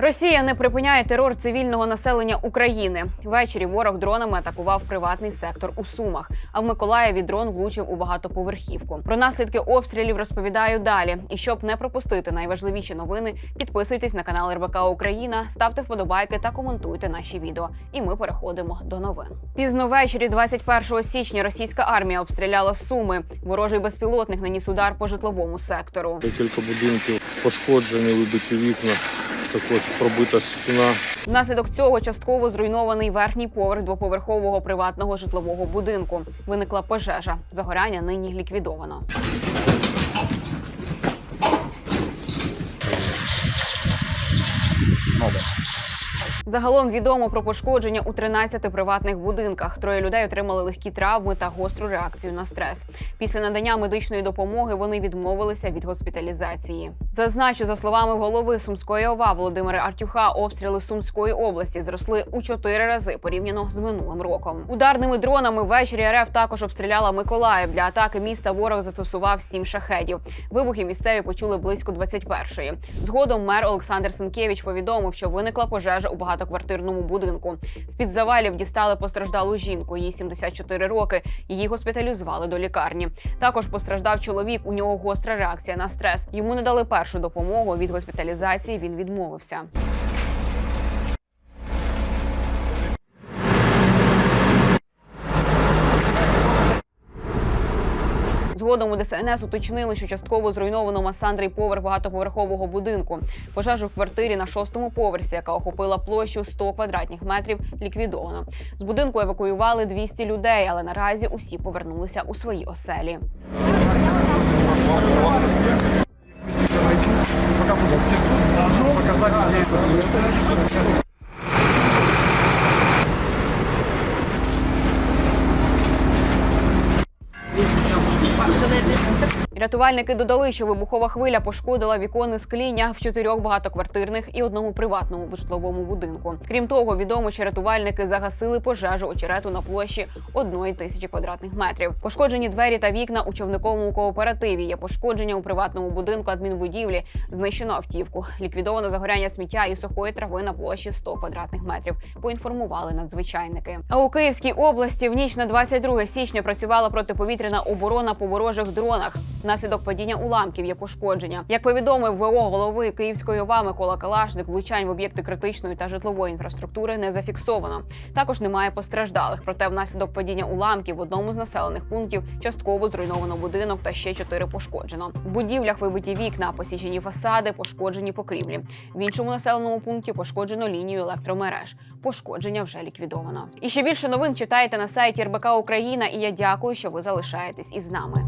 Росія не припиняє терор цивільного населення України. Ввечері ворог дронами атакував приватний сектор у Сумах. А в Миколаєві дрон влучив у багатоповерхівку. Про наслідки обстрілів розповідаю далі. І щоб не пропустити найважливіші новини, підписуйтесь на канал РБК Україна, ставте вподобайки та коментуйте наші відео. І ми переходимо до новин. Пізно ввечері, 21 січня, російська армія обстріляла Суми. Ворожий безпілотник наніс удар по житловому сектору. Декілька будинків пошкоджені, вибиті вікна, також пробита стіна. Внаслідок цього частково зруйнований верхній поверх двоповерхового приватного житлового будинку. Виникла пожежа. Загоряння нині ліквідовано. Загалом відомо про пошкодження у 13 приватних будинках. Троє людей отримали легкі травми та гостру реакцію на стрес. Після надання медичної допомоги вони відмовилися від госпіталізації. Зазначу, за словами голови Сумської ОВА Володимира Артюха, обстріли Сумської області зросли у чотири рази порівняно з минулим роком. Ударними дронами ввечері РФ також обстріляла Миколаїв. Для атаки міста ворог застосував сім шахедів. Вибухи місцеві почули близько 21-ї. Згодом мер Олександр Сенкевич повідомив, що виникла пожежа у багатоквартирному будинку. З під завалів дістали постраждалу жінку. Їй 74 роки. Її госпіталізували до лікарні. Також постраждав чоловік. У нього гостра реакція на стрес. Йому не дали першу допомогу. Від госпіталізації він відмовився. Згодом у ДСНС уточнили, що частково зруйновано масандрий поверх багатоповерхового будинку. Пожежу в квартирі на шостому поверсі, яка охопила площу 100 квадратних метрів, ліквідовано. З будинку евакуювали 200 людей, але наразі усі повернулися у свої оселі пока буду показать, где это. Рятувальники додали, що вибухова хвиля пошкодила віконне скління в чотирьох багатоквартирних і одному приватному житловому будинку. Крім того, відомо, що рятувальники загасили пожежу очерету на площі одної тисячі квадратних метрів. Пошкоджені двері та вікна у човниковому кооперативі. Є пошкодження у приватному будинку адмінбудівлі. Знищено автівку. Ліквідовано загоряння сміття і сухої трави на площі 100 квадратних метрів. Поінформували надзвичайники. А у Київській області в ніч на 22 січня працювала протиповітряна оборона по ворожих дронах. Внаслідок падіння уламків є пошкодження. Як повідомив ВО голови Київської ОВА Микола Калашник, влучань в об'єкти критичної та житлової інфраструктури не зафіксовано. Також немає постраждалих. Проте внаслідок падіння уламків в одному з населених пунктів частково зруйновано будинок та ще чотири пошкоджено. В будівлях вибиті вікна, посічені фасади, пошкоджені покрівлі. В іншому населеному пункті пошкоджено лінію електромереж. Пошкодження вже ліквідовано. І ще більше новин читайте на сайті РБК Україна. І я дякую, що ви залишаєтесь із нами.